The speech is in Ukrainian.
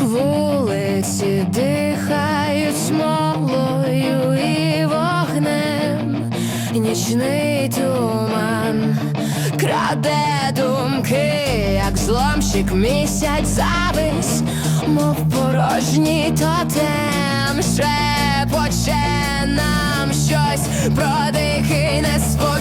Вулиці дихають смолою і вогнем, нічний туман краде думки, як зломщик місяць завис, мов порожній тотем шепоче нам щось про дикий неспокій